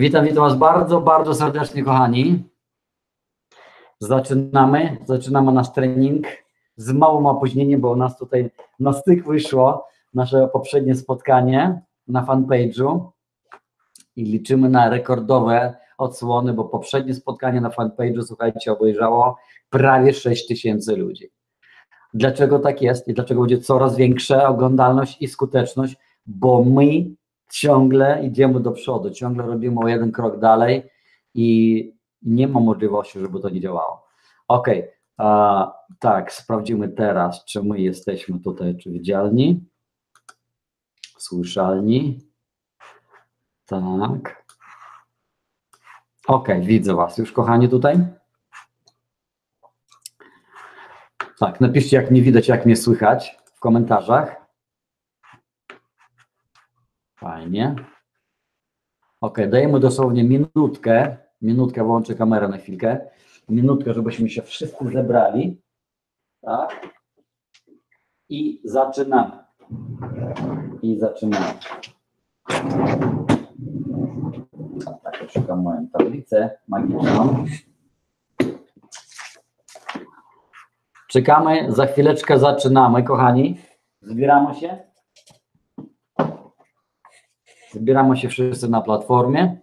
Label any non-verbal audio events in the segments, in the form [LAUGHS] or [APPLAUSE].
Witam, witam Was bardzo, bardzo serdecznie, kochani. Zaczynamy, zaczynamy nasz trening z małym opóźnieniem, bo u nas tutaj na styk wyszło nasze poprzednie spotkanie na fanpage'u i liczymy na rekordowe odsłony, bo poprzednie spotkanie na fanpage'u, słuchajcie, obejrzało prawie 6 tysięcy ludzi. Dlaczego tak jest i dlaczego będzie coraz większa oglądalność i skuteczność? Bo my ciągle idziemy do przodu, ciągle robimy o jeden krok dalej i nie ma możliwości, żeby to nie działało. Ok, tak, sprawdzimy teraz, czy my jesteśmy tutaj, czy widzialni, słyszalni. Tak. Ok, widzę Was już, kochani, tutaj. Tak, napiszcie, jak mnie widać, jak mnie słychać w komentarzach. Fajnie. Ok, dajemy dosłownie minutkę. Minutkę, włączę kamerę na chwilkę. Minutkę, żebyśmy się wszyscy zebrali. Tak. I zaczynamy. I zaczynamy. Tak, szukam moją tablicę magiczną. Czekamy, za chwileczkę zaczynamy, kochani. Zbieramy się. Zbieramy się wszyscy na platformie.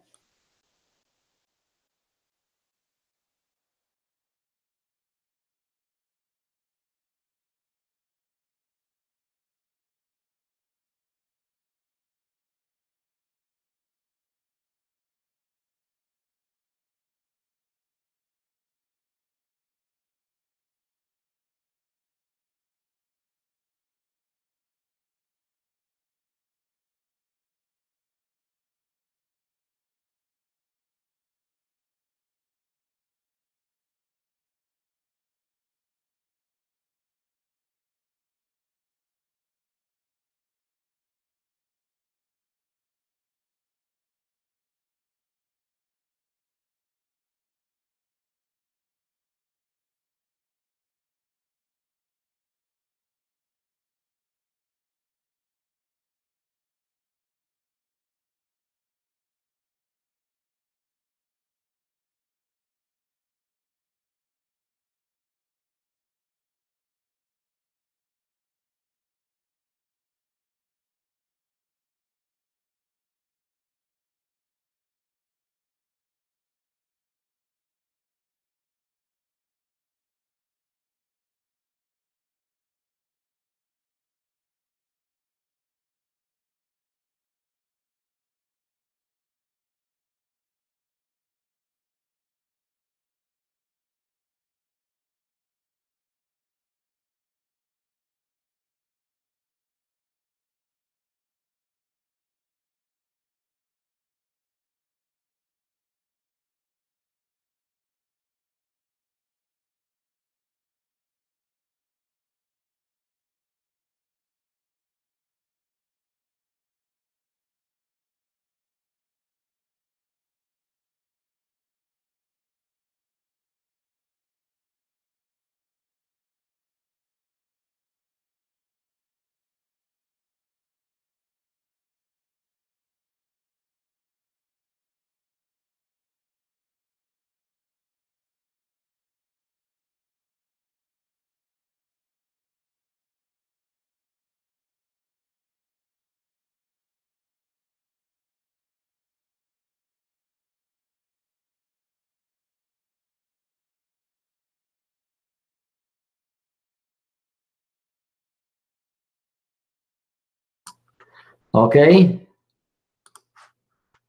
Ok.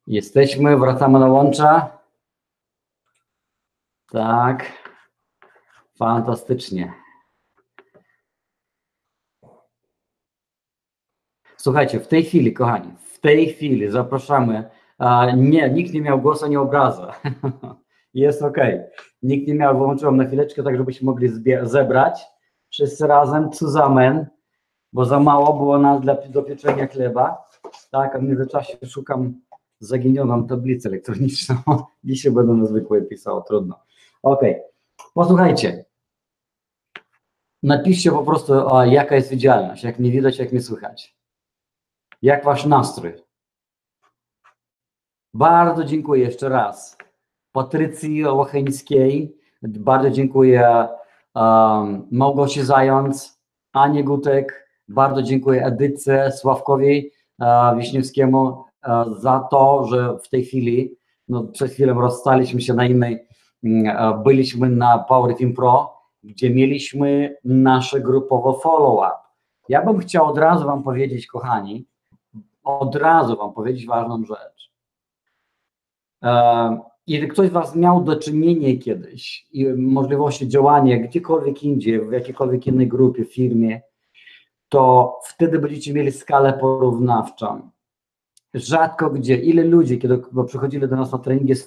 Jesteśmy, wracamy na łącza. Tak. Fantastycznie. Słuchajcie, w tej chwili, kochani, w tej chwili zapraszamy. nie, nikt nie miał głosu, nie obraza. [LAUGHS] Jest ok. Nikt nie miał, wyłączyłem na chwileczkę, tak żebyśmy mogli zebrać wszyscy razem, zusammen bo za mało było nas dla, do pieczenia chleba. Tak, a w międzyczasie szukam zaginioną tablicę elektroniczną. [LAUGHS] Dzisiaj będę na zwykłej pisał, trudno. Ok, posłuchajcie. Napiszcie po prostu, o, jaka jest widzialność, jak mnie widać, jak mnie słychać. Jak wasz nastrój? Bardzo dziękuję jeszcze raz Patrycji Łocheńskiej, bardzo dziękuję um, Małgosi Zając, Anie Gutek, bardzo dziękuję Edyce Sławkowi uh, Wiśniewskiemu uh, za to, że w tej chwili, no przed chwilą rozstaliśmy się na innej, uh, byliśmy na Power Team Pro, gdzie mieliśmy nasze grupowo follow-up. Ja bym chciał od razu Wam powiedzieć, kochani, od razu Wam powiedzieć ważną rzecz. Jeżeli ktoś z Was miał do czynienia kiedyś i możliwości działania gdziekolwiek indziej, w jakiejkolwiek innej grupie, firmie, to wtedy będziecie mieli skalę porównawczą. Rzadko gdzie, ile ludzi, kiedy przychodzili do nas na treningi z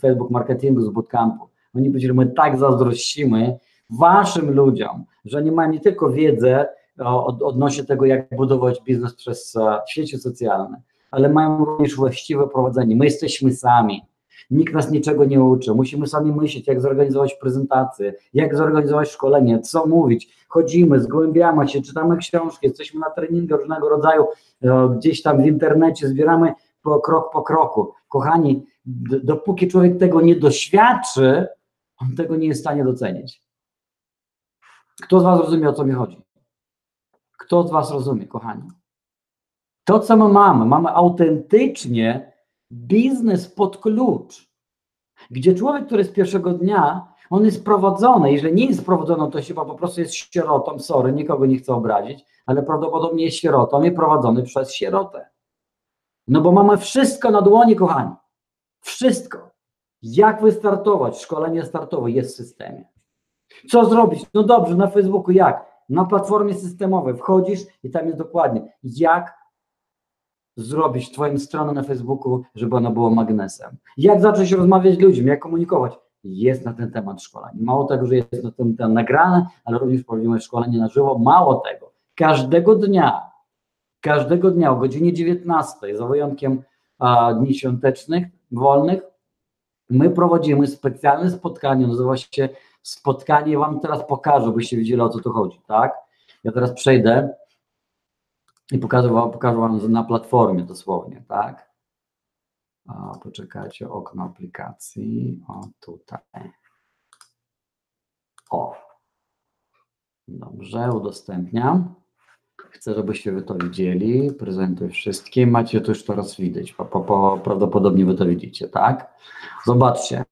Facebook marketingu, z bootcampu, oni powiedzieli, my tak zazdrościmy Waszym ludziom, że nie mają nie tylko wiedzy od, odnośnie tego, jak budować biznes przez uh, sieci socjalne, ale mają również właściwe prowadzenie. My jesteśmy sami. Nikt nas niczego nie uczy. Musimy sami myśleć, jak zorganizować prezentację, jak zorganizować szkolenie, co mówić. Chodzimy, zgłębiamy się, czytamy książki, jesteśmy na treningu różnego rodzaju, e, gdzieś tam w internecie, zbieramy po, krok po kroku. Kochani, dopóki człowiek tego nie doświadczy, on tego nie jest w stanie docenić. Kto z Was rozumie, o co mi chodzi? Kto z Was rozumie, kochani? To, co my mamy, mamy autentycznie biznes pod klucz, gdzie człowiek, który z pierwszego dnia, on jest prowadzony, jeżeli nie jest prowadzony, to chyba po prostu jest sierotą, sorry, nikogo nie chcę obrazić, ale prawdopodobnie jest sierotą i prowadzony przez sierotę. No bo mamy wszystko na dłoni, kochani. Wszystko. Jak wystartować? Szkolenie startowe jest w systemie. Co zrobić? No dobrze, na Facebooku jak? Na platformie systemowej wchodzisz i tam jest dokładnie, jak zrobić Twoją stronę na Facebooku, żeby ona była magnesem. Jak zacząć rozmawiać z ludźmi, jak komunikować. Jest na ten temat szkolenie. Mało tego, że jest na ten temat nagrane, ale również prowadzimy szkolenie na żywo. Mało tego, każdego dnia, każdego dnia o godzinie 19, za wyjątkiem a, dni świątecznych, wolnych, my prowadzimy specjalne spotkanie, nazywa się spotkanie, Wam teraz pokażę, byście wiedzieli o co tu chodzi, tak? Ja teraz przejdę i pokażę wam na platformie dosłownie, tak? O, poczekajcie, okno aplikacji, o tutaj. O. Dobrze, udostępniam. Chcę, żebyście wy to widzieli. Prezentuję wszystkim. Macie to już teraz widać. Po, po, po, prawdopodobnie wy to widzicie, tak? Zobaczcie.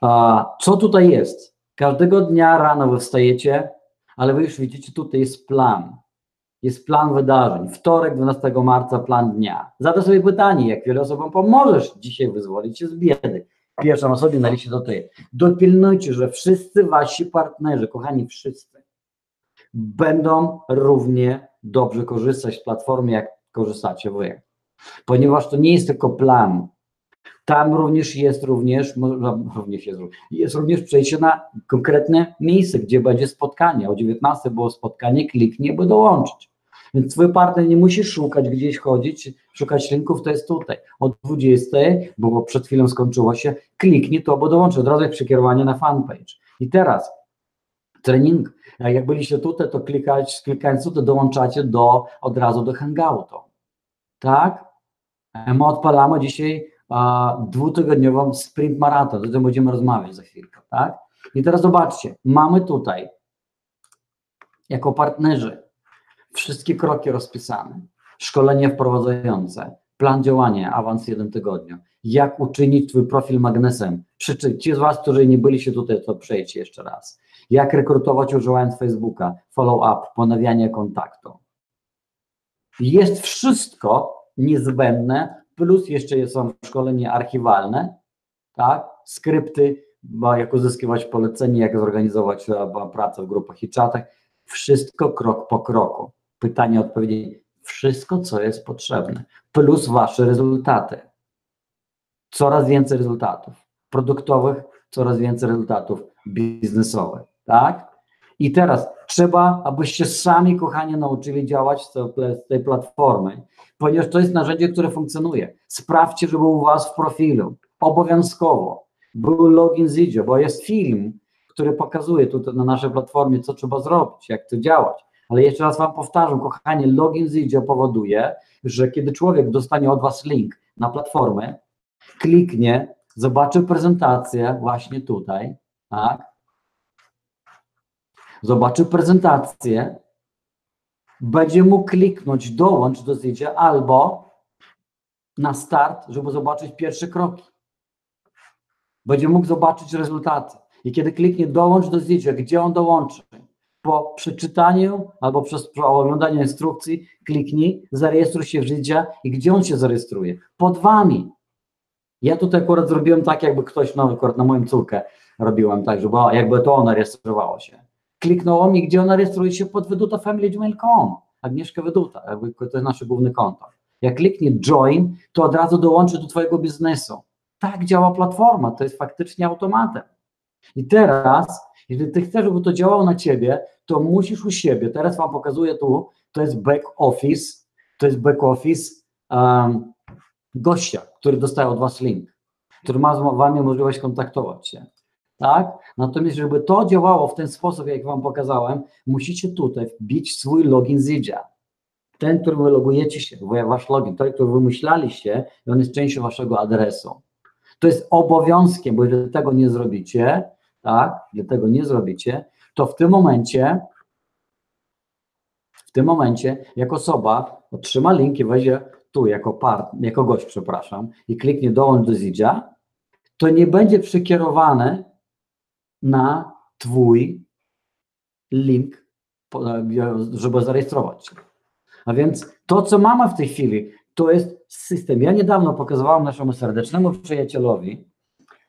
A, co tutaj jest? Każdego dnia rano wy wstajecie, ale wy już widzicie, tutaj jest plan jest plan wydarzeń. Wtorek, 12 marca, plan dnia. Zadaj sobie pytanie, jak wiele osobom pomożesz dzisiaj wyzwolić się z biedy. Pierwszą osobie na liście to ty. Dopilnujcie, że wszyscy wasi partnerzy, kochani wszyscy, będą równie dobrze korzystać z platformy, jak korzystacie wy. Ponieważ to nie jest tylko plan. Tam również jest również, również jest, jest również przejście na konkretne miejsce, gdzie będzie spotkanie. O 19 było spotkanie, kliknij, by dołączyć. Więc twój partner nie musi szukać gdzieś chodzić, szukać linków, to jest tutaj. O 20, bo przed chwilą skończyło się, kliknij to, bo dołączy od razu jak przekierowanie na fanpage. I teraz trening, jak byliście tutaj, to klikać, klikając tutaj dołączacie do, od razu do hangoutu. Tak? My odpalamy dzisiaj dwutygodniową sprint maraton, o tym będziemy rozmawiać za chwilkę, tak? I teraz zobaczcie, mamy tutaj jako partnerzy wszystkie kroki rozpisane, szkolenie wprowadzające, plan działania, awans w jednym tygodniu, jak uczynić Twój profil magnesem. Przy, ci z Was, którzy nie byliście tutaj, to przejdźcie jeszcze raz. Jak rekrutować używając Facebooka, follow-up, ponawianie kontaktu. Jest wszystko niezbędne, plus jeszcze są szkolenia archiwalne, tak, skrypty, jak uzyskiwać polecenie, jak zorganizować pracę w grupach i czatach, wszystko krok po kroku. Pytanie, odpowiedzi, wszystko, co jest potrzebne, plus wasze rezultaty. Coraz więcej rezultatów. Produktowych, coraz więcej rezultatów biznesowych, tak? I teraz trzeba, abyście sami, kochani, nauczyli działać z tej platformy, ponieważ to jest narzędzie, które funkcjonuje. Sprawdźcie, żeby u was w profilu obowiązkowo był login z Idzie, bo jest film, który pokazuje tutaj na naszej platformie, co trzeba zrobić, jak to działać. Ale jeszcze raz Wam powtarzam, kochanie, login z Idzie powoduje, że kiedy człowiek dostanie od Was link na platformę, kliknie, zobaczy prezentację właśnie tutaj, tak? Zobaczy prezentację, będzie mógł kliknąć dołącz do zdjęcia albo na start, żeby zobaczyć pierwsze kroki. Będzie mógł zobaczyć rezultaty. I kiedy kliknie dołącz do zdjęcia, gdzie on dołączy? Po przeczytaniu albo przez po oglądaniu instrukcji kliknij, zarejestruj się w zdjęcia i gdzie on się zarejestruje? Pod wami. Ja tutaj akurat zrobiłem tak, jakby ktoś, no akurat na moją córkę robiłem tak, żeby jakby to ona rejestrowała się. Kliknąłem i gdzie ona rejestruje się pod wydutafamilygmail.com. Agnieszka Wyduta, jakby to jest nasze główne konto. Jak kliknie join, to od razu dołączy do twojego biznesu. Tak działa platforma, to jest faktycznie automatem. I teraz, jeżeli ty chcesz, żeby to działało na ciebie, to musisz u siebie, teraz wam pokazuję tu, to jest back office, to jest back office um, gościa, który dostaje od was link, który ma z wami możliwość kontaktować się. Tak? Natomiast, żeby to działało w ten sposób, jak wam pokazałem, musicie tutaj wbić swój login Zidzia. Ten, który wy logujecie się, wasz login, ten, który wymyślaliście, i on jest częścią waszego adresu. To jest obowiązkiem, bo jeżeli tego nie zrobicie, tak, jeżeli tego nie zrobicie, to w tym momencie, w tym momencie, jak osoba otrzyma link i wejdzie tu jako part, jako gość, przepraszam, i kliknie dołącz do Zidzia, to nie będzie przekierowany na twój link, żeby zarejestrować. A więc to, co mamy w tej chwili, to jest system. Ja niedawno pokazywałem naszemu serdecznemu przyjacielowi,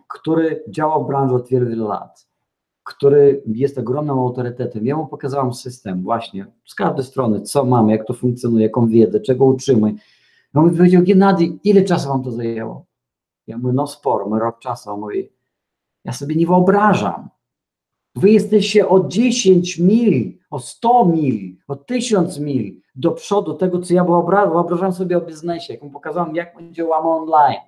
który działa w branży od wielu, wielu lat, który jest ogromnym autorytetem. Ja mu pokazałem system właśnie z każdej strony, co mamy, jak to funkcjonuje, jaką wiedzę, czego uczymy. No mi powiedział, Gennady, ile czasu wam to zajęło? Ja mówię, no sporo, my rok czasu. On mówi, ja sobie nie wyobrażam. Wy jesteście o 10 mil, o 100 mil, o 1000 mil do przodu tego, co ja wyobrażam sobie o biznesie, jak mu pokazałem, jak my działamy online,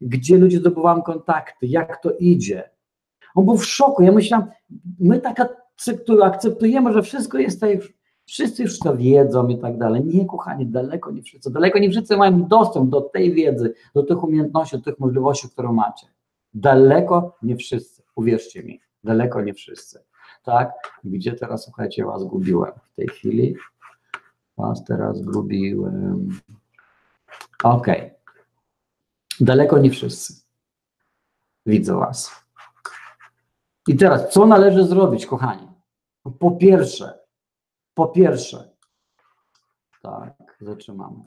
gdzie ludzie zdobywają kontakty, jak to idzie. On był w szoku. Ja myślałem, my tak akceptujemy, że wszystko jest już, wszyscy już to wiedzą i tak dalej. Nie, kochani, daleko nie wszyscy. Daleko nie wszyscy mają dostęp do tej wiedzy, do tych umiejętności, do tych możliwości, które macie. Daleko nie wszyscy, uwierzcie mi, daleko nie wszyscy. Tak? Gdzie teraz, słuchajcie, was gubiłem w tej chwili? Was teraz zgubiłem. Ok. Daleko nie wszyscy. Widzę Was. I teraz, co należy zrobić, kochani? Po pierwsze, po pierwsze, tak, zatrzymamy.